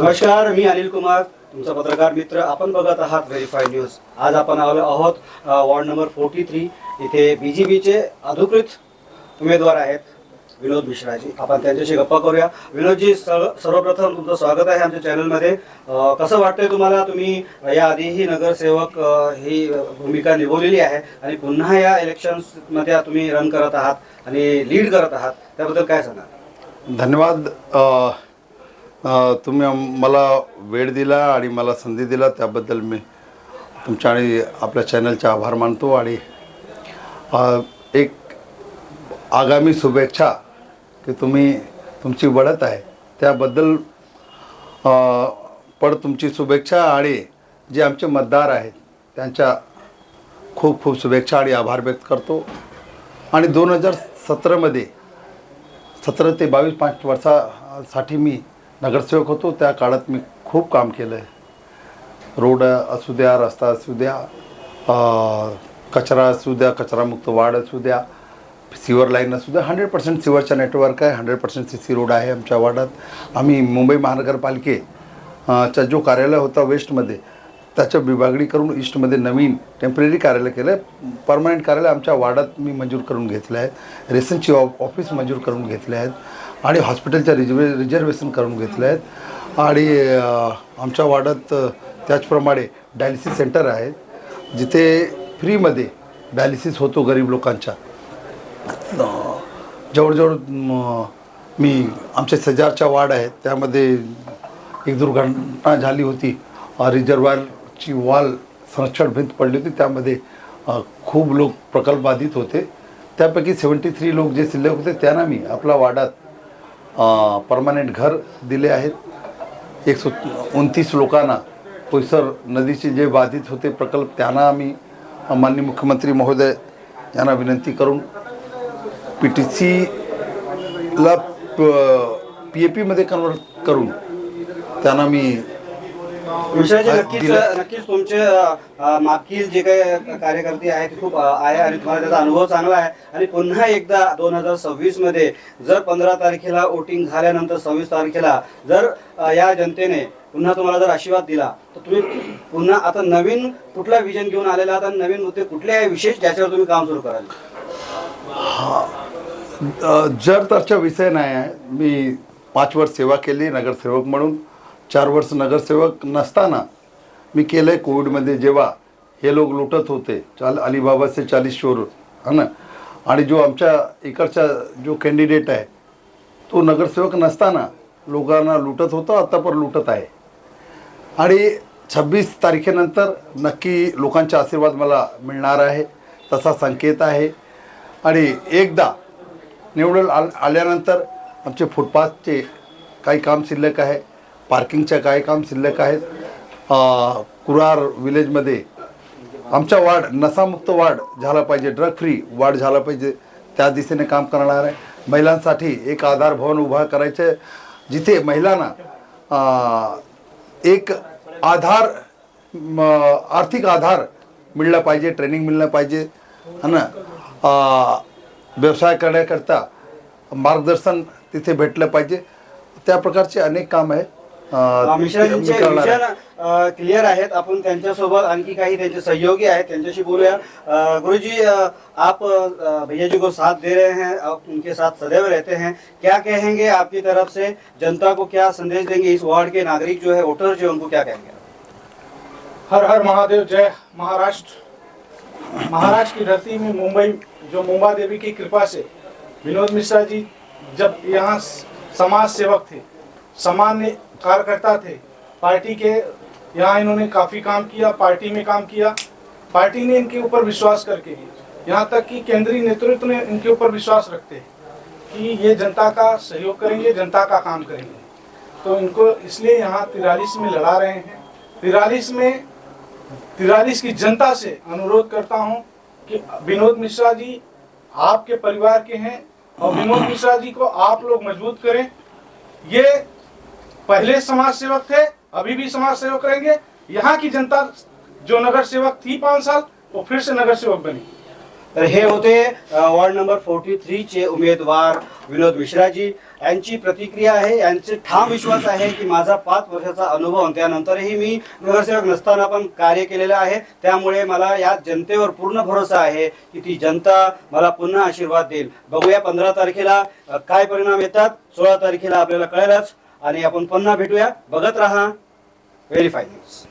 नमस्कार मी अनिल कुमार तुमचा पत्रकार मित्र. आपण बघत आहात व्हेरीफाईड न्यूज आज आपण आलो आहोत वॉर्ड नंबर फोर्टी थ्री इथे बी जे पीचे अधिकृत उमेदवार आहेत विनोद मिश्राजी. आपण त्यांच्याशी गप्पा करूया. विनोदजी सर्वप्रथम तुमचं स्वागत आहे आमच्या चॅनलमध्ये. कसं वाटतंय तुम्हाला? तुम्ही याआधीही नगरसेवक ही भूमिका निभवलेली आहे आणि पुन्हा या इलेक्शन्समध्ये तुम्ही रन करत आहात आणि लीड करत आहात. त्याबद्दल काय सांगा धन्यवाद. तुम्ही मला वेळ दिला आणि मला संधी दिला त्याबद्दल मी तुमच्या आणि आपल्या चॅनलचे आभार मानतो आणि एक आगामी शुभेच्छा की तुम्ही तुमची बढत आहे. त्याबद्दल पण तुमची शुभेच्छा आणि जे आमचे मतदार आहेत त्यांच्या खूप खूप शुभेच्छा आणि आभार व्यक्त करतो. आणि दोन हजार सतरामध्ये सतरा ते बावीस पाच वर्षासाठी मी नगरसेवक होतो त्या काळात मी खूप काम केलं आहे रोड असू द्या रस्ता असू द्या कचरा असू द्या कचरामुक्त वाढ असू द्या सिवर लाईन असू द्या हंड्रेड पर्सेंट सिवरचा नेटवर्क आहे hundred percent C C road आहे आमच्या वार्डात. आम्ही मुंबई महानगरपालिके चा जो कार्यालय होता वेस्टमध्ये त्याच्या विभागणी करून ईस्टमध्ये नवीन टेंपररी कार्यालय केलं आहे परमनंट कार्यालय आमच्या वार्डात मी मंजूर करून घेतलं आहे रेसनची ऑफ ऑफिस मंजूर करून घेतले आहेत आणि हॉस्पिटलच्या रिजर्वे रिझर्वेशन करून घेतलं आहेत आणि आमच्या वार्डात त्याचप्रमाणे डायलिसिस सेंटर आहेत जिथे फ्रीमध्ये डायलिसिस होतो गरीब लोकांच्या. जवळजवळ मी आमच्या शेजारच्या वार्ड आहेत त्यामध्ये एक दुर्घटना झाली होती. अ, वॉल संरक्षण भिंत पडली होती त्यामध्ये खूप लोक प्रकल्पबाधित होते. त्यापैकी सेवन्टी थ्री लोक जे शिल्लक होते त्यांना मी आपल्या वार्डात परमानेंट घर दिले आहेत. एक सो उनतीस लोकांना पोईसर नदीचे जे बाधित होते प्रकल्प त्यांना आम्ही माननीय मुख्यमंत्री महोदय यांना विनंती करून पी टी सीला पी ए पीमध्ये कन्वर्ट करून त्यांना मी विषयाचे नक्कीच. नक्कीच तुमचे मागील जे काही कार्यकर्ते आहेत ते खूप आहे आणि तुम्हाला त्याचा अनुभव चांगला आहे. आणि पुन्हा एकदा दोन हजार सव्वीसमध्ये जर पंधरा तारखेला वोटिंग झाल्यानंतर सव्वीस तारखेला जर या जनतेने पुन्हा तुम्हाला जर आशीर्वाद दिला तर तुम्ही पुन्हा आता नवीन कुठला विजन घेऊन आलेला आणि नवीन मुद्दे कुठले आहे विशेष ज्याच्यावर तुम्ही काम सुरू कराल? जर तरचा विषय नाही आहे मी पाच वर्ष सेवा केली नगरसेवक म्हणून. चार वर्ष नगरसेवक नसताना मी केलं आहे कोविडमध्ये जेव्हा हे लोक लुटत होते चाल अलिबाबाचे चाळीस शोर है ना? आणि जो आमच्या इकडचा जो कॅन्डिडेट आहे तो नगरसेवक नसताना लोकांना लुटत होता आता पण लुटत आहे. आणि छब्बीस तारखेनंतर नक्की लोकांचा आशीर्वाद मला मिळणार आहे तसा संकेत आहे. आणि एकदा निवडून आल आल्यानंतर आमचे फुटपाथचे काही काम शिल्लक आहे. पार्किंगच्या काय काम शिल्लक आहेत. कुरार विलेजमध्ये आमच्या वार्ड नसामुक्त वार्ड झाला पाहिजे. ड्रग फ्री वार्ड झाला पाहिजे. त्या दिशेने काम करणार आहे. महिलांसाठी एक आधार भवन उभा करायचं. जिथे महिलांना एक आधार म, आर्थिक आधार मिळला पाहिजे ट्रेनिंग मिळलं पाहिजे. आणि ना? व्यवसाय करण्याकरता मार्गदर्शन तिथे भेटलं पाहिजे. त्या प्रकारचे अनेक काम आहे. मिश्राजींचे करणार विजन क्लिअर आहेत. आपण त्यांच्यासोबत आणखी काही त्यांचे सहयोगी आहेत. त्यांच्याशी बोलूया. अ, गुरुजी अ, आप अ, भैया जी को साथ दे रहे हैं. आप उनके साथ सदैव रहते हैं. क्या कहेंगे आपकी तरफ़ से? जनता को क्या संदेश देंगे? इस वार्ड के नागरिक जो है वोटर जो है उनको क्या कहेंगे? हर हर महादेव जय महाराष्ट्र। महाराष्ट्र की धरती में मुंबई जो मुंबा देवी की कृपा से विनोद मिश्रा जी जब यहाँ समाज सेवक थे सामान्य कार्यकर्ता थे। पार्टी के यहाँ इन्होंने काफ़ी काम किया, पार्टी में काम किया। पार्टी ने इनके ऊपर विश्वास करके, यहाँ तक कि केंद्रीय नेतृत्व ने इनके ऊपर विश्वास रखते हैं कि ये जनता का सहयोग करेंगे, जनता का काम करेंगे। तो इनको इसलिए यहाँ तिरालीस में लड़ा रहे हैं। तिरालीस में, तिरालीस की जनता से अनुरोध करता हूँ कि विनोद मिश्रा जी आपके परिवार के हैं और विनोद मिश्रा जी को आप लोग मज़बूत करें। ये पहले समाज सेवक थे अभी भी समाज सेवक रहेंगे। यहाँ की जनता जो नगर सेवक थी पाँच साल वो फिर से नगर सेवक बनी। तर हे होते वार्ड वॉर्ड नंबर फोर्टी थ्रीचे उमेदवार विनोद मिश्राजी यांची प्रतिक्रिया आहे यांचे ठाम विश्वास आहे की माझा पाच वर्षाचा अनुभव त्यानंतरही मी नगरसेवक नसताना पण कार्य केलेलं आहे. त्यामुळे मला या जनतेवर पूर्ण भरोसा आहे की ती जनता मला पुन्हा आशीर्वाद देईल. बघूया पंधरा तारखेला काय परिणाम येतात सोळा तारखेला आपल्याला कळेलच. आणि आपण पुन्हा भेटूया. बघत राहा. Verify news